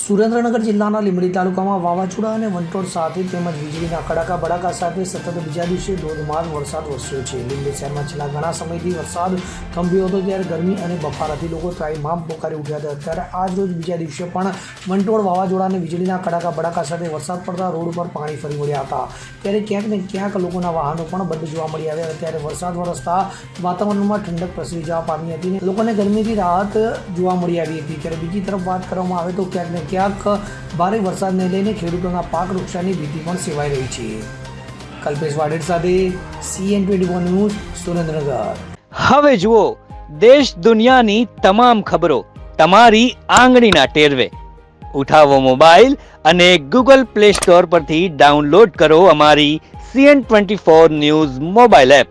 સુરેન્દ્રનગર જિલ્લાના લીંબડી તાલુકામાં વાવાઝોડા અને વંટોળ સાથે તેમજ વીજળીના કડાકા બડાકા સાથે સતત બીજા દિવસે ધોધમાર વરસાદ વરસ્યો છે. લીંબડી શહેરમાં છેલ્લા ઘણા સમયથી વરસાદ થંભ્યો હતો ત્યારે ગરમી અને બફારાથી લોકો ત્રાહીમામ પોકારી ઉઠ્યા હતા. ત્યારે આજ રોજ બીજા દિવસે પણ વંટોળ વાવાઝોડા અને વીજળીના કડાકા બડાકા સાથે વરસાદ પડતા રોડ ઉપર પાણી ફરી વળ્યા હતા. ત્યારે ક્યાંક ને ક્યાંક લોકોના વાહનો પણ બંધ જોવા મળી આવ્યા ત્યારે વરસાદ વરસતા વાતાવરણમાં ઠંડક પ્રસરી જવા પામી હતી લોકોને ગરમીથી રાહત જોવા મળી આવી હતી. ત્યારે બીજી તરફ વાત કરવામાં આવે તો ક્યાંક ને ક્યાંક ભારે વરસાદને લઈને ખેડૂતોના પાક નુકસાનની ભીતિ પણ સેવાઈ રહી છે. કલ્પેશ વાડેર સાથે સીએન ટ્વેન્ટી ન્યૂઝ, સુરેન્દ્રનગર. હવે જુઓ, દેશ દુનિયાની તમામ ખબરો તમારી આંગળીના ટેરવે. ઉઠાવો મોબાઈલ અને ગૂગલ પ્લે સ્ટોર પરથી ડાઉનલોડ કરો અમારી CN twenty four news mobile app.